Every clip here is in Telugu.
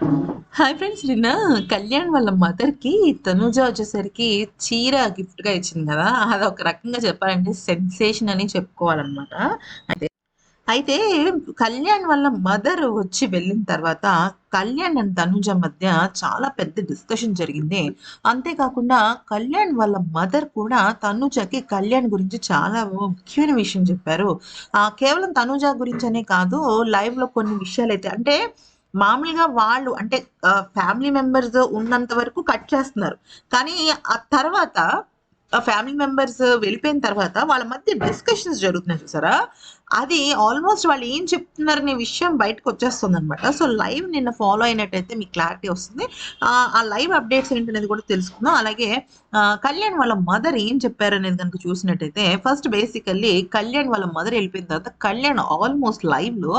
హాయ్ ఫ్రెండ్స్ నిన్న కళ్యాణ్ వాళ్ళ మదర్‌కి తనూజ వచ్చేసరికి చీర గిఫ్ట్‌గా ఇచ్చింది కదా! అది ఒక రకంగా చెప్పాలంటే సెన్సేషన్ అని చెప్పుకోవాలన్నమాట అయితే అయితే కళ్యాణ్ వాళ్ళ మదర్ వచ్చి వెళ్ళిన తర్వాత కళ్యాణ్ అండ్ తనూజ మధ్య చాలా పెద్ద డిస్కషన్ జరిగింది. అంతేకాకుండా కళ్యాణ్ వాళ్ళ మదర్ కూడా తనూజకి కళ్యాణ్ గురించి చాలా ముఖ్యమైన విషయం చెప్పారు. కేవలం కేవలం తనూజ అనే కాదు లైవ్‌లో కొన్ని విషయాలు అయితే అంటే మామూలుగా వాళ్ళు అంటే ఫ్యామిలీ మెంబర్స్ ఉన్నంత వరకు కట్ చేస్తున్నారు. కానీ ఆ తర్వాత ఫ్యామిలీ మెంబర్స్ వెళ్ళిపోయిన తర్వాత వాళ్ళ మధ్య డిస్కషన్స్ జరుగుతున్నాయి చూసారా? అది ఆల్‌మోస్ట్ వాళ్ళు ఏం చెప్తున్నారు అనే విషయం బయటకొచ్చేస్తుందనమాట. సో, లైవ్ నిన్న ఫాలో అయినట్టయితే మీకు క్లారిటీ వస్తుంది. ఆ లైవ్ అప్డేట్స్ ఏంటనేది కూడా తెలుసుకుందాం. అలాగే కళ్యాణ్ వాళ్ళ మదర్ ఏం చెప్పారనేది కనుక చూసినట్టయితే ఫస్ట్ బేసికల్లీ కళ్యాణ్ వాళ్ళ మదర్ వెళ్ళిపోయిన తర్వాత కళ్యాణ్ ఆల్‌మోస్ట్ లైవ్‌లో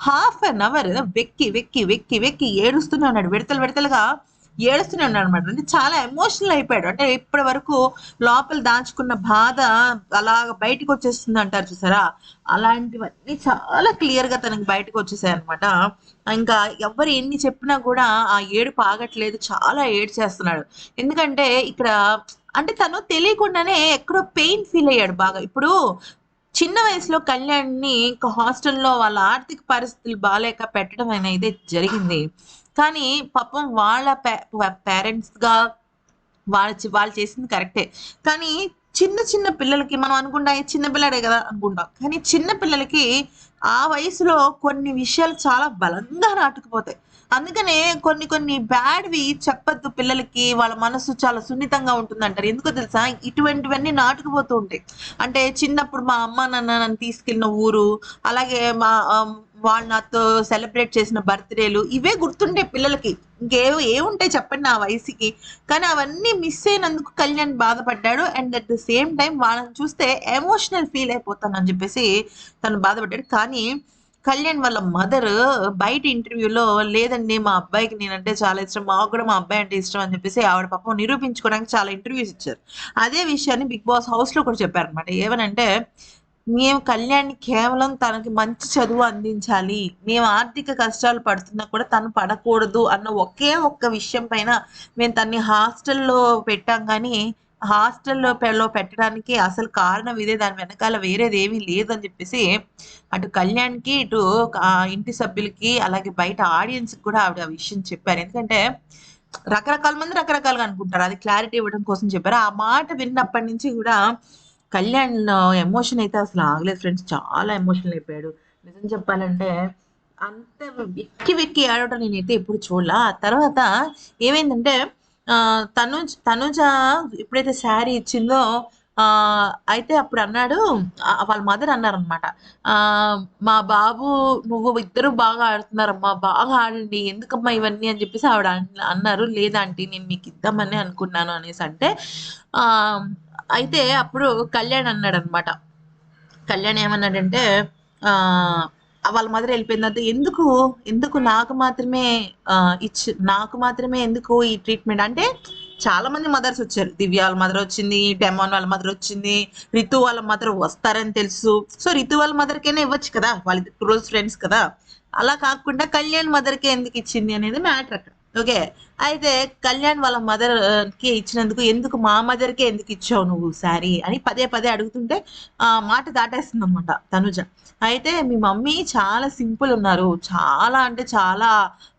హాఫ్ అన్ అవర్ వెక్కి, వెక్కి, వెక్కి, వెక్కి ఏడుస్తూనే ఉన్నాడు. విడతలు విడతలుగా ఏడుస్తూనే ఉన్నాడు అనమాట అంటే చాలా ఎమోషనల్ అయిపోయాడు. అంటే ఇప్పటి వరకు లోపల దాచుకున్న బాధ అలాగ బయటికొచ్చేస్తుంది అంటారు చూసారా? అలాంటివన్నీ చాలా క్లియర్‌గా తనకి బయటకు వచ్చేసాయి అనమాట ఇంకా ఎవ్వరు ఎన్ని చెప్పినా కూడా ఆ ఏడుపు ఆగట్లేదు. చాలా ఏడ్చేస్తున్నాడు. ఎందుకంటే ఇక్కడ అంటే తను తెలియకుండానే ఎక్కడో పెయిన్ ఫీల్ అయ్యాడు బాగా. ఇప్పుడు చిన్న వయసులో కళ్యాణ్‌ని ఇంకా హాస్టల్‌లో వాళ్ళ ఆర్థిక పరిస్థితులు బాగాలేక పెట్టడం అనేది జరిగింది. కానీ పాపం వాళ్ళ పే పేరెంట్స్‌గా వాళ్ళు వాళ్ళు చేసింది కరెక్టే. కానీ చిన్న చిన్న పిల్లలకి మనం అనుకుంటాం చిన్న పిల్లడే కదా అనుకుంటాం. కానీ చిన్న పిల్లలకి ఆ వయసులో కొన్ని విషయాలు చాలా బలంగా నాటుకుపోతాయి. అందుకనే కొన్ని కొన్ని బ్యాడ్‌వి చెప్పద్దు పిల్లలకి. వాళ్ళ మనసు చాలా సున్నితంగా ఉంటుందంటారు. ఎందుకో తెలుసా? ఇటువంటివన్నీ నాటుకుపోతూ ఉంటాయి. అంటే చిన్నప్పుడు మా అమ్మ, నాన్న నన్ను తీసుకెళ్ళిన ఊరు, అలాగే మా వాళ్ళు నాతో సెలబ్రేట్ చేసిన బర్త్‌డేలు ఇవే గుర్తుండే పిల్లలకి. ఇంకేవో ఏముంటాయి చెప్పండి ఆ వయసుకి. కానీ అవన్నీ మిస్ అయినందుకు కళ్యాణ్ బాధపడ్డాడు. And at the same time వాళ్ళని చూస్తే ఎమోషనల్ ఫీల్ అయిపోతానని చెప్పేసి తను బాధపడ్డాడు. కానీ కళ్యాణ్ వాళ్ళ మదర్ బయట ఇంటర్వ్యూలో లేదండి మా అబ్బాయికి నేనంటే చాలా ఇష్టం. మాకు కూడా మా అబ్బాయి అంటే ఇష్టం అని చెప్పేసి ఆవిడ పాపం నిరూపించుకోవడానికి చాలా ఇంటర్వ్యూస్ ఇచ్చారు. అదే విషయాన్ని 'బిగ్ బాస్' హౌస్‌లో కూడా చెప్పారనమాట ఏమనంటే మేము కళ్యాణ్ కేవలం తనకి మంచి చదువు అందించాలి. మేము ఆర్థిక కష్టాలు పడుతున్నా కూడా తను పడకూడదు అన్న ఒకే ఒక్క విషయం పైన మేము తన్ని హాస్టల్‌లో పెట్టాం కానీ హాస్టల్‌లో పెట్టడానికి అసలు కారణం ఇదే. దాని వెనకాల వేరేదేమీ లేదని చెప్పేసి అటు కళ్యాణ్‌కి, ఇటు ఇంటి సభ్యులకి అలాగే బయట ఆడియన్స్‌కి కూడా ఆవిడ ఆ విషయం చెప్పారు. ఎందుకంటే రకరకాల మంది రకరకాలుగా అనుకుంటారు. అది క్లారిటీ ఇవ్వడం కోసం చెప్పారు. ఆ మాట విన్నప్పటి నుంచి కూడా కళ్యాణ్ ఎమోషన్ అయితే అసలు ఆగలేదు ఫ్రెండ్స్. చాలా ఎమోషనల్ అయిపోయాడు. నిజం చెప్పాలంటే అంత వెక్కి వెక్కి ఆడటం నేనైతే ఎప్పుడు చూడలా. ఆ తర్వాత ఏమైందంటే ఆహ్, తనుజ్ తనుజ ఎప్పుడైతే శారీ ఇచ్చిందో అయితే అప్పుడు అన్నాడు వాళ్ళ మదర్ అన్నారనమాట. "మా బాబు నువ్వు ఇద్దరు బాగా ఆడుతున్నారమ్మా. బాగా ఆడండి. ఎందుకమ్మా ఇవన్నీ" అని చెప్పేసి ఆవిడ అన్నారు. లేదంటే నేను మీకు ఇద్దామని అనుకున్నాను" అనేసి అంటే అయితే అప్పుడు కళ్యాణ్ అన్నాడు అనమాట కళ్యాణ్ ఏమన్నాడంటే వాళ్ళ మదర్ వెళ్ళిపోయిన తర్వాత ఎందుకు, ఎందుకు నాకు మాత్రమే ఇచ్చి నాకు మాత్రమే ఎందుకు ఈ ట్రీట్‌మెంట్ అంటే చాలా మంది మదర్స్ వచ్చారు. దివ్య వాళ్ళ మదర్ వచ్చింది. డెమాన్ వాళ్ళ మదర్ వచ్చింది. రితు వాళ్ళ మదర్ వస్తారని తెలుసు. సో, రితు వాళ్ళ మదర్‌కైనా ఇవ్వచ్చు కదా! వాళ్ళ క్లోజ్ ఫ్రెండ్స్ కదా! అలా కాకుండా కళ్యాణ్ మదర్‌కే ఎందుకు ఇచ్చింది అనేది మ్యాటర్ అక్కడ. ఓకే. అయితే కళ్యాణ్ వాళ్ళ మదర్‌కి ఇచ్చినందుకు ఎందుకు మా మదర్‌కే ఎందుకు ఇచ్చావు నువ్వు శారీ అని పదే పదే అడుగుతుంటే ఆ మాట దాటేస్తుందనమాట తనుజ. అయితే మీ మమ్మీ చాలా సింపుల్ ఉన్నారు. చాలా అంటే చాలా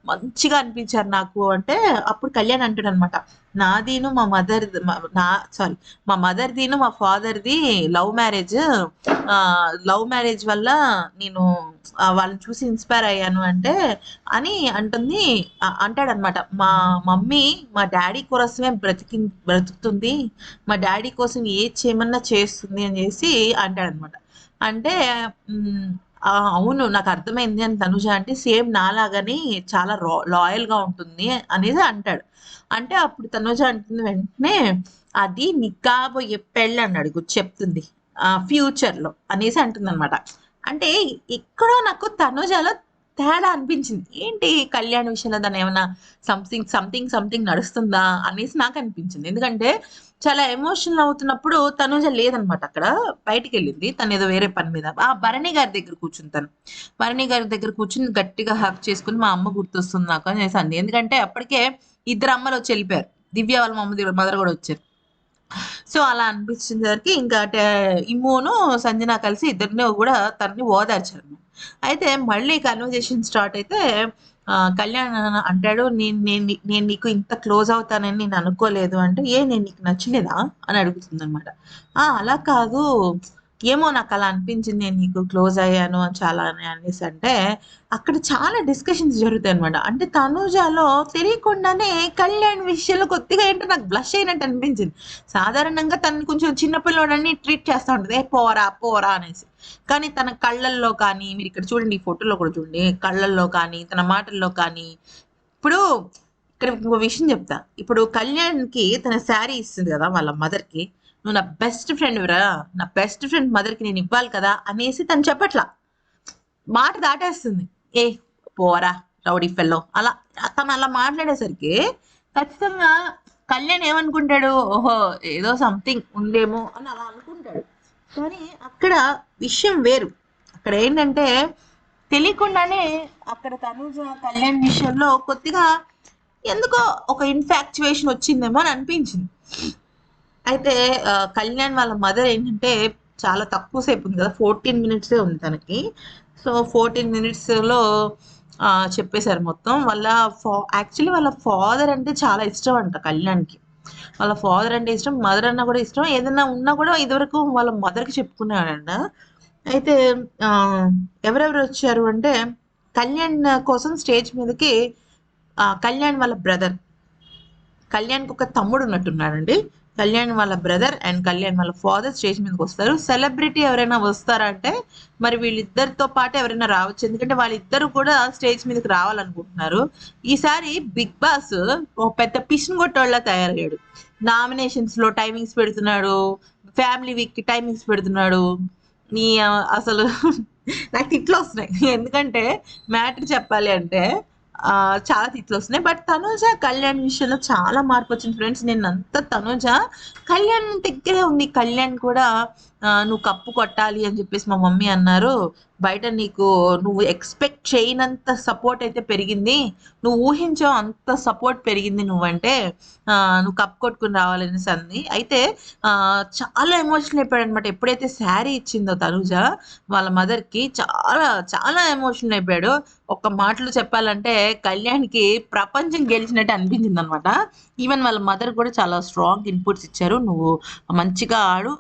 మంచిగా అనిపించారు నాకు అంటే అప్పుడు కళ్యాణ్ అంటాడనమాట. నాదిను మా మదర్ నా సారీ మా మదర్‌దిను మా ఫాదర్‌ది లవ్ మ్యారేజ్. లవ్ మ్యారేజ్ వల్ల నేను వాళ్ళని చూసి ఇన్‌స్పైర్ అయ్యాను అంటే అని అంటుంది. అంటాడనమాట. మా మమ్మీ మా డాడీ కోసమే బ్రతికి బ్రతుకుతుంది. మా డాడీ కోసం ఏది చేయమన్నా చేస్తుంది అని చేసి అంటాడనమాట. అంటే అవును నాకు అర్థమైంది అని తనుజ అంటే సేమ్ నాలాగానే చాలా రా లాయల్‌గా ఉంటుంది అనేది అంటాడు. అంటే అప్పుడు తనుజ అంటుంది వెంటనే అది నీకు కాబోయే పెళ్ళని అడుగు చెప్తుంది. ఫ్యూచర్‌లో అనేసి అంటుందనమాట. అంటే ఎక్కడో నాకు తనుజలో తేడా అనిపించింది. ఏంటి కళ్యాణ్ విషయంలో దాని ఏమైనా సంథింగ్ సంథింగ్ సంథింగ్ నడుస్తుందా అనేసి నాకు అనిపించింది. ఎందుకంటే చాలా ఎమోషనల్ అవుతున్నప్పుడు తనుజ లేదనమాట అక్కడ. బయటికి వెళ్ళింది తను ఏదో వేరే పని మీద. ఆ భరణి గారి దగ్గర కూర్చుని తను. భరణి గారి దగ్గర కూర్చుని గట్టిగా హక్ చేసుకుని మా అమ్మ గుర్తొస్తుంది నాకు అనేసి అంది ఎందుకంటే అప్పటికే ఇద్దరు అమ్మలు వచ్చి వెళ్ళిపోయారు. దివ్య వాళ్ళ మమ్మది మదర్ కూడా వచ్చారు. సో అలా అనిపించేసరికి ఇంకా ఇమ్మోను సంజన కలిసి ఇద్దరిని కూడా తనని ఓదార్చారు అయితే మళ్ళీ కన్వర్జేషన్ స్టార్ట్ అయితే కళ్యాణ్ అంటాడు నేను నేను నేను నీకు ఇంత క్లోజ్ అవుతానని నేను అనుకోలేదు. అంటే ఏ నేను నీకు నచ్చలేదా? అని అడుగుతుంది అనమాట అలా కాదు. ఏమో నాకు అలా అనిపించింది నేను నీకు క్లోజ్ అయ్యాను చాలా అని అనేసి అంటే అక్కడ చాలా డిస్కషన్స్ జరుగుతాయి అనమాట అంటే తనుజాలో తెలియకుండానే కళ్యాణ్ విషయంలో కొద్దిగా ఏంటో నాకు బ్లష్ అయినట్టు అనిపించింది. సాధారణంగా తను కొంచెం చిన్నపిల్లడని ట్రీట్ చేస్తూ ఉంటుంది. ఏ పోరా పోరా అనేసి. కానీ తన కళ్ళల్లో కానీ మీరు ఇక్కడ చూడండి ఈ ఫోటోలో కూడా చూడండి కళ్ళల్లో కానీ తన మాటల్లో కానీ ఇప్పుడు ఇక్కడ ఇంకో విషయం చెప్తా. ఇప్పుడు కళ్యాణ్కి తన శారీ ఇస్తుంది కదా వాళ్ళ మదర్కి నువ్వు నా బెస్ట్ ఫ్రెండ్ రా నా బెస్ట్ ఫ్రెండ్ మదర్కి నేను ఇవ్వాలి కదా అనేసి తను చెప్పట్లా. మాట దాటేస్తుంది. ఏ పోరా రౌడీ ఫెల్లో అలా తను అలా మాట్లాడేసరికి ఖచ్చితంగా కళ్యాణ్ ఏమనుకుంటాడు? ఓహో ఏదో సంథింగ్ ఉందేమో అని అలా అనుకుంటాడు. కానీ అక్కడ విషయం వేరు. అక్కడ ఏంటంటే తెలియకుండానే అక్కడ తనుజ కళ్యాణ్ విషయంలో కొద్దిగా ఎందుకో ఒక ఇన్ఫాక్చువేషన్ వచ్చిందేమో అని అనిపించింది. అయితే కళ్యాణ్ వాళ్ళ మదర్ ఏంటంటే చాలా తక్కువ సేపు ఉంది కదా ఫోర్టీన్ మినిట్సే ఉంది తనకి. సో ఫోర్టీన్ మినిట్స్లో చెప్పేశారు మొత్తం. వాళ్ళ ఫా యాక్చువల్లీ వాళ్ళ ఫాదర్ అంటే చాలా ఇష్టం అంట కళ్యాణ్కి. వాళ్ళ ఫాదర్ అంటే ఇష్టం మదర్ అన్న కూడా ఇష్టం. ఏదన్నా ఉన్నా కూడా ఇదివరకు వాళ్ళ మదర్కి చెప్పుకున్నాడంట అయితే ఎవరెవరు వచ్చారు అంటే కళ్యాణ్ కోసం స్టేజ్ మీదకి కళ్యాణ్ వాళ్ళ బ్రదర్. కళ్యాణ్కి ఒక తమ్ముడు ఉన్నట్టున్నాడండి. కళ్యాణ్ వాళ్ళ బ్రదర్ అండ్ కళ్యాణ్ వాళ్ళ ఫాదర్ స్టేజ్ మీదకి వస్తారు. సెలబ్రిటీ ఎవరైనా వస్తారంటే మరి వీళ్ళిద్దరితో పాటు ఎవరైనా రావచ్చు. ఎందుకంటే వాళ్ళిద్దరు కూడా స్టేజ్ మీదకి రావాలనుకుంటున్నారు. ఈసారి బిగ్ బాస్ ఒక పెద్ద పిషన్ కొట్టోళ్ళ తయారయ్యాడు. నామినేషన్స్లో టైమింగ్స్ పెడుతున్నాడు. ఫ్యామిలీ వీక్కి టైమింగ్స్ పెడుతున్నాడు. నీ అసలు నాకు తిట్లు వస్తున్నాయి. ఎందుకంటే మ్యాటర్ చెప్పాలి అంటే చాలా తిట్లు వస్తున్నాయి. బట్ తనుజ కళ్యాణ్ విషయంలో చాలా మార్పు వచ్చింది. ఫ్రెండ్స్ నేను అంత తనుజ కళ్యాణ్ దగ్గరే ఉంది. కళ్యాణ్ కూడా నువ్వు కప్పు కొట్టాలి అని చెప్పేసి మా మమ్మీ అన్నారు. బయట నీకు నువ్వు ఎక్స్పెక్ట్ చేయనంత సపోర్ట్ అయితే పెరిగింది. నువ్వు ఊహించావు అంత సపోర్ట్ పెరిగింది నువ్వంటే నువ్వు కప్పు కొట్టుకుని రావాలనేసి అంది. అయితే చాలా ఎమోషనల్ అయిపోయాడు అనమాట ఎప్పుడైతే శారీ ఇచ్చిందో తనుజ వాళ్ళ మదర్కి చాలా చాలా ఎమోషనల్ అయిపోయాడు. ఒక మాటలు చెప్పాలంటే కళ్యాణ్కి ప్రపంచం గెలిచినట్టు అనిపించింది అనమాట ఈవెన్ వాళ్ళ మదర్ కూడా చాలా స్ట్రాంగ్ ఇన్పుట్స్ ఇచ్చారు. నువ్వు మంచిగా ఆడు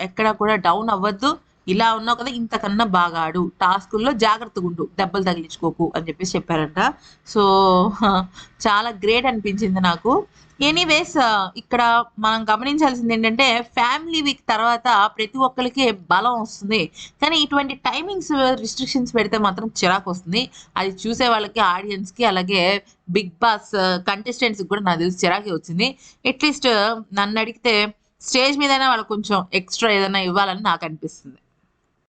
ఎక్కడ కూడా డౌన్ అవ్వద్దు. ఇలా ఉన్నావు కదా ఇంతకన్నా బాగా ఆడు టాస్కుల్లో జాగ్రత్తగా ఉండు. దెబ్బలు తగిలించుకోకు అని చెప్పేసి చెప్పారంట. సో చాలా గ్రేట్ అనిపించింది నాకు. ఎనీవేస్ ఇక్కడ మనం గమనించాల్సింది ఏంటంటే ఫ్యామిలీ వీక్ తర్వాత ప్రతి ఒక్కరికి బలం వస్తుంది. కానీ ఇటువంటి టైమింగ్స్ రిస్ట్రిక్షన్స్ పెడితే మాత్రం చిరాకు వస్తుంది. అది చూసే వాళ్ళకి ఆడియన్స్కి అలాగే బిగ్ బాస్ కంటెస్టెంట్స్కి కూడా నాకు తెలిసి చిరాకే వచ్చింది. అట్లీస్ట్ నన్ను అడిగితే స్టేజ్ మీదైనా వాళ్ళకి కొంచెం ఎక్స్ట్రా ఏదైనా ఇవ్వాలని నాకు అనిపిస్తుంది.